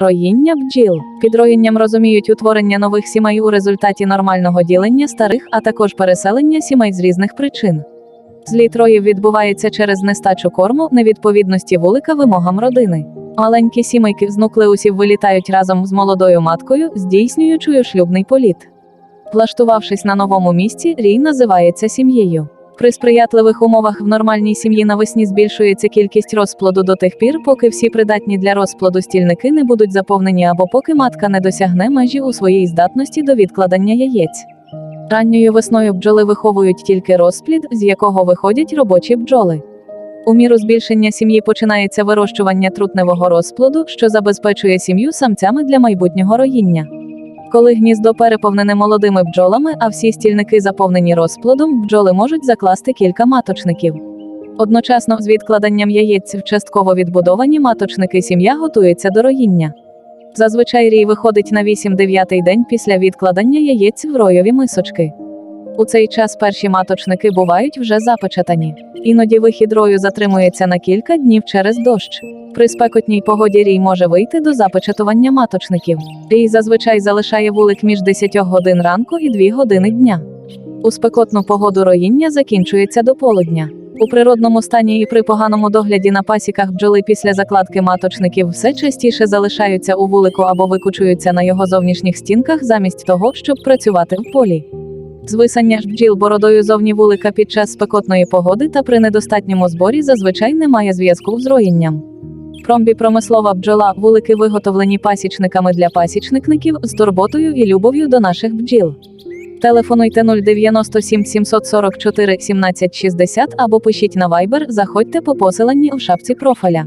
Роїння бджіл. Під роїнням розуміють утворення нових сімей у результаті нормального ділення старих, а також переселення сімей з різних причин. Зліт роїв відбувається через нестачу корму, невідповідності вулика вимогам родини. Маленькі сімейки з нуклеусів вилітають разом з молодою маткою, здійснюючи шлюбний політ. Влаштувавшись на новому місці, рій називається сім'єю. При сприятливих умовах в нормальній сім'ї навесні збільшується кількість розплоду до тих пір, поки всі придатні для розплоду стільники не будуть заповнені або поки матка не досягне межі у своїй здатності до відкладення яєць. Ранньою весною бджоли виховують тільки розплід, з якого виходять робочі бджоли. У міру збільшення сім'ї починається вирощування трутневого розплоду, що забезпечує сім'ю самцями для майбутнього роїння. Коли гніздо переповнене молодими бджолами, а всі стільники заповнені розплодом, бджоли можуть закласти кілька маточників. Одночасно з відкладенням яєць в частково відбудовані маточники сім'я готується до роїння. Зазвичай рій виходить на 8-9 день після відкладення яєць в ройові мисочки. У цей час перші маточники бувають вже запечатані. Іноді вихід рою затримується на кілька днів через дощ. При спекотній погоді рій може вийти до запечатування маточників. Рій зазвичай залишає вулик між 10 годин ранку і 2 години дня. У спекотну погоду роїння закінчується до полудня. У природному стані і при поганому догляді на пасіках бджоли після закладки маточників все частіше залишаються у вулику або викучуються на його зовнішніх стінках замість того, щоб працювати в полі. Звисання ж бджіл бородою зовні вулика під час спекотної погоди та при недостатньому зборі зазвичай немає зв'язку з роїнням. Промбі промислова бджола вулики виготовлені пасічниками для пасічникників з турботою і любов'ю до наших бджіл. Телефонуйте 097 744 1760 або пишіть на Viber, заходьте по посиланні в шапці профіля.